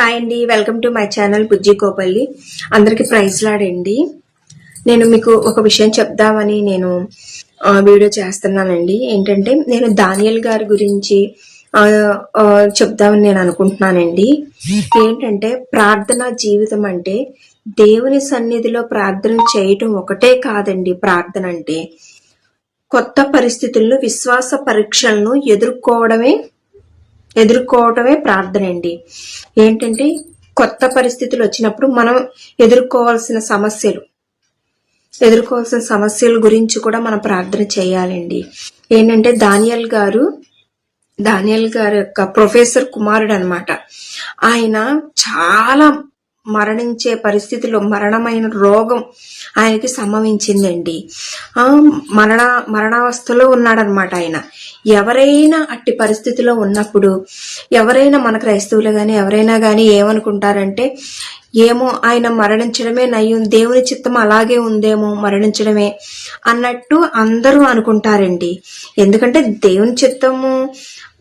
Hi అండి welcome to my channel బుజ్జి కోపల్లి. అందరికీ ప్రైజ్ లాడండి. నేను మీకు ఒక విషయం చెప్దామని నేను వీడియో చేస్తున్నానండి. ఏంటంటే నేను దానియల్ గారి గురించి చెప్దామని నేను అనుకుంటున్నానండి. ఏంటంటే ప్రార్థన జీవితం అంటే దేవుని సన్నిధిలో ప్రార్థన చేయటం ఒకటే కాదండి ప్రార్థన అంటే. కొత్త పరిస్థితులను విశ్వాస పరీక్షలను ఎదుర్కోవడమే ఎదుర్కోవటమే ప్రార్థన అండి. ఏంటంటే కొత్త పరిస్థితులు వచ్చినప్పుడు మనం ఎదుర్కోవాల్సిన సమస్యలు ఎదుర్కోవాల్సిన సమస్యల గురించి కూడా మనం ప్రార్థన చేయాలండి. ఏంటంటే దానియల్ గారు దానియల్ గారి యొక్క ప్రొఫెసర్ కుమారుడు అనమాట ఆయన చాలా మరణించే పరిస్థితిలో మరణమైన రోగం ఆయనకి సంభవించిందండి. ఆ మరణ మరణావస్థలో ఉన్నాడనమాట ఆయన. ఎవరైనా అట్టి పరిస్థితిలో ఉన్నప్పుడు ఎవరైనా మన క్రైస్తవులు కానీ ఎవరైనా కానీ ఏమనుకుంటారంటే ఏమో ఆయన మరణించడమే నయం దేవుని చిత్తం అలాగే ఉందేమో మరణించడమే అన్నట్టు అందరూ అనుకుంటారండి. ఎందుకంటే దేవుని చిత్తము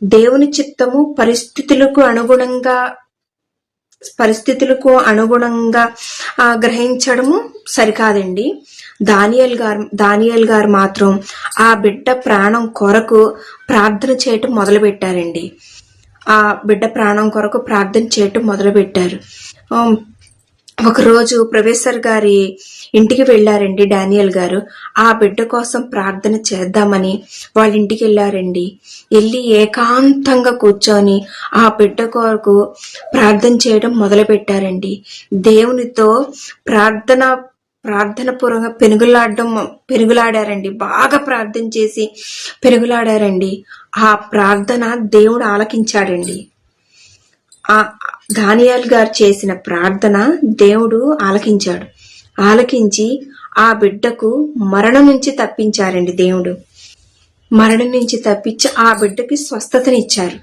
దేవుని చిత్తము పరిస్థితులకు అనుగుణంగా పరిస్థితులకు అనుగుణంగా గ్రహించడము సరికాదండి. దానియల్ గారు దానియల్ గారు మాత్రం ఆ బిడ్డ ప్రాణం కొరకు ప్రార్థన చేయటం మొదలు పెట్టారండి ఆ బిడ్డ ప్రాణం కొరకు ప్రార్థన చేయటం మొదలు పెట్టారు ఒకరోజు ప్రొఫెసర్ గారి ఇంటికి వెళ్ళారండి డానియల్ గారు. ఆ బిడ్డ కోసం ప్రార్థన చేద్దామని వాళ్ళ ఇంటికి వెళ్ళారండి. వెళ్ళి ఏకాంతంగా కూర్చొని ఆ బిడ్డ కొరకు ప్రార్థన చేయడం మొదలు పెట్టారండి దేవునితో ప్రార్థన ప్రార్థనపూర్వంగా పెనుగులాడడం పెనుగులాడారండి. బాగా ప్రార్థన చేసి పెనుగులాడారండి. ఆ ప్రార్థన దేవుడు ఆలకించాడండి. దానియాల్ గారు చేసిన ప్రార్థన దేవుడు ఆలకించాడు. ఆలకించి ఆ బిడ్డకు మరణం నుంచి తప్పించారండి దేవుడు. మరణం నుంచి తప్పించి ఆ బిడ్డకి స్వస్థతనిచ్చారు.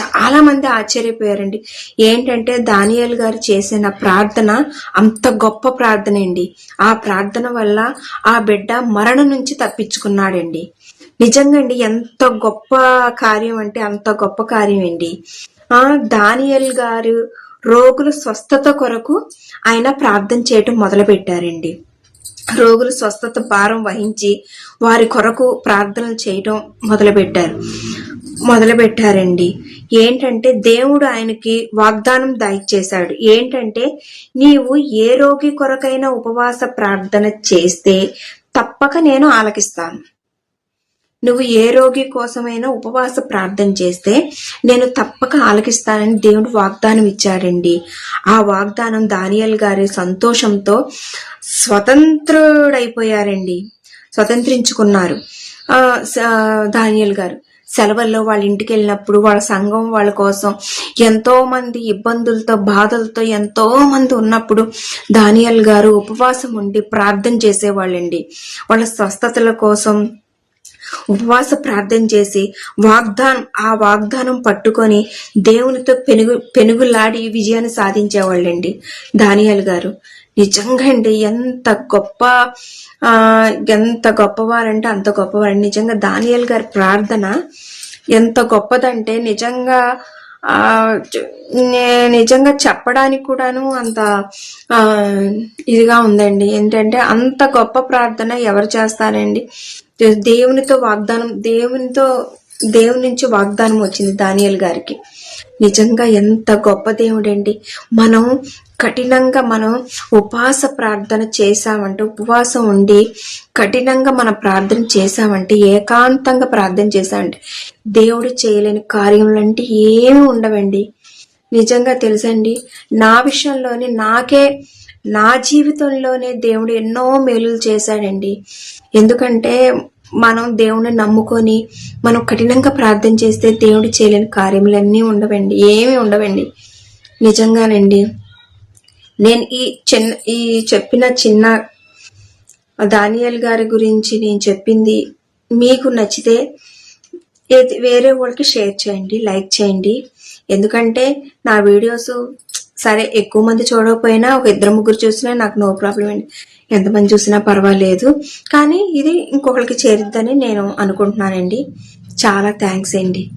చాలా మంది ఆశ్చర్యపోయారండి. ఏంటంటే దానియాల్ గారు చేసిన ప్రార్థన అంత గొప్ప ప్రార్థన అండి. ఆ ప్రార్థన వల్ల ఆ బిడ్డ మరణం నుంచి తప్పించుకున్నాడండి. నిజంగా అండి ఎంత గొప్ప కార్యం అంటే అంత గొప్ప కార్యం అండి. దానియల్ గారు రోగుల స్వస్థత కొరకు ఆయన ప్రార్థన చేయటం మొదలు పెట్టారండి రోగుల స్వస్థత భారం వహించి వారి కొరకు ప్రార్థనలు చేయటం మొదలుపెట్టారు. మొదలుపెట్టారండి. ఏంటంటే దేవుడు ఆయనకి వాగ్దానం దయచేశాడు ఏంటంటే నీవు ఏ రోగి కొరకైనా ఉపవాస ప్రార్థన చేస్తే తప్పక నేను ఆలకిస్తాను. నువ్వు ఏ రోగి కోసమైనా ఉపవాస ప్రార్థన చేస్తే నేను తప్పక ఆలకిస్తానని దేవుడు వాగ్దానం ఇచ్చాడండి. ఆ వాగ్దానం దానియల్ గారి సంతోషంతో స్వతంత్రుడైపోయారండి. స్వతంత్రించుకున్నారు. దానియల్ గారు సెలవుల్లో వాళ్ళ ఇంటికి వెళ్ళినప్పుడు వాళ్ళ సంఘం వాళ్ళ కోసం ఎంతో మంది ఇబ్బందులతో బాధలతో ఎంతో మంది ఉన్నప్పుడు దానియల్ గారు ఉపవాసం ఉండి ప్రార్థన చేసేవాళ్ళండి. వాళ్ళ స్వస్థతల కోసం ఉపవాస ప్రార్థన చేసి వాగ్దానం ఆ వాగ్దానం పట్టుకొని దేవునితో పెనుగు పెనుగులాడి విజయాన్ని సాధించేవాళ్ళండి. దానియాల్ గారు నిజంగా అండి ఎంత గొప్ప ఆ ఎంత గొప్పవారంటే అంత గొప్పవారు నిజంగా దానియాల్ గారి ప్రార్థన ఎంత గొప్పదంటే నిజంగా నిజంగా చెప్పడానికి కూడాను అంత ఇదిగా ఉందండి. ఏంటంటే అంత గొప్ప ప్రార్థన ఎవరు చేస్తారండి? దేవునితో వాగ్దానం దేవునితో దేవుని నుంచి వాగ్దానం వచ్చింది దానియల్ గారికి. నిజంగా ఎంత గొప్ప దేవుడండి. మనం కఠినంగా మనం ఉపవాస ప్రార్థన చేశామంటే ఉపవాసం ఉండి కఠినంగా మనం ప్రార్థన చేశామంటే ఏకాంతంగా ప్రార్థన చేశామంటే దేవుడు చేయలేని కార్యములు అంటే ఏమి ఉండవండి. నిజంగా తెలుసండి నా విషయంలోనే నాకే నా జీవితంలోనే దేవుడు ఎన్నో మేలులు చేశాడండి. ఎందుకంటే మనం దేవుని నమ్ముకొని మనం కఠినంగా ప్రార్థన చేస్తే దేవుడు చేయలేని కార్యములన్నీ ఉండవండి ఏమీ ఉండవండి. నిజంగానండి. నేను ఈ చిన్న ఈ చెప్పిన చిన్న దానియల్ గారి గురించి నేను చెప్పింది మీకు నచ్చితే ఏది- వేరే వాళ్ళకి షేర్ చేయండి లైక్ చేయండి. ఎందుకంటే నా వీడియోస్ సరే ఎక్కువ మంది చూడకపోయినా ఒక ఇద్దరు ముగ్గురు చూసినా నాకు నో ప్రాబ్లం అండి. ఎంతమంది చూసినా పర్వాలేదు. కానీ ఇది ఇంకొకరికి చేరిద్దని నేను అనుకుంటున్నానండి. చాలా థ్యాంక్స్ అండి.